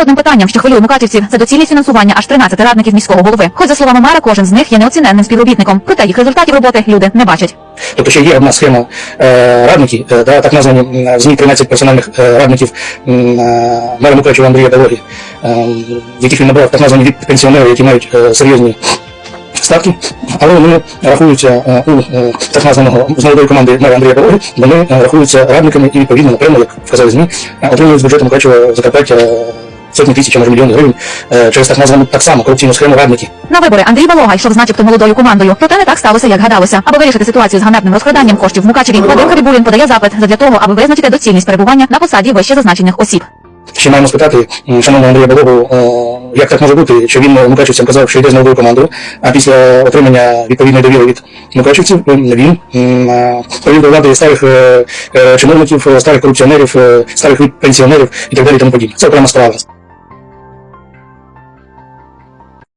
Одним питанням, що хвилює мукачівців, це доцільність фінансування аж 13 радників міського голови. Хоч за словами мера, кожен з них є неоціненним співробітником. Проте їх результатів роботи люди не бачать. Тобто ще є одна схема е, радників, е, да, так названі в ЗМІ 13 персональних е, радників е, мера Мукачева Андрія Балоги, е, яких він набрав так названі пенсіонери, які мають е, серйозні ставки, але вони рахуються е, у е, так названого з молодої команди мера Андрія Балоги, вони е, рахуються радниками і відповідно, напевно, як вказали ЗМІ, е, отримують з бюджету Мукачева Закарпаття е, сотні тисяч, а може мільйони гривень е, через так названу так само корупційну схему радників. На вибори Андрій Балога йшов з начебто молодою командою. Проте не так сталося, як гадалося. Аби вирішити ситуацію з ганебним розкраданням коштів в Мукачеві, Вадим Кабібулін подає запит задля того, аби визначити доцільність перебування на посаді вище зазначених осіб. Ще маємо спитати шановного Андрія Балогу, е, як так може бути, що він Мукачівцям казав, що йде з новою командою, а після отримання відповідної довіри від Мукачівців м, він е, провів до влади старих е, е, чиновників, е, старих корупціонерів, е, старих пенсіонерів і так далі і тому подібне. Це окрема справа.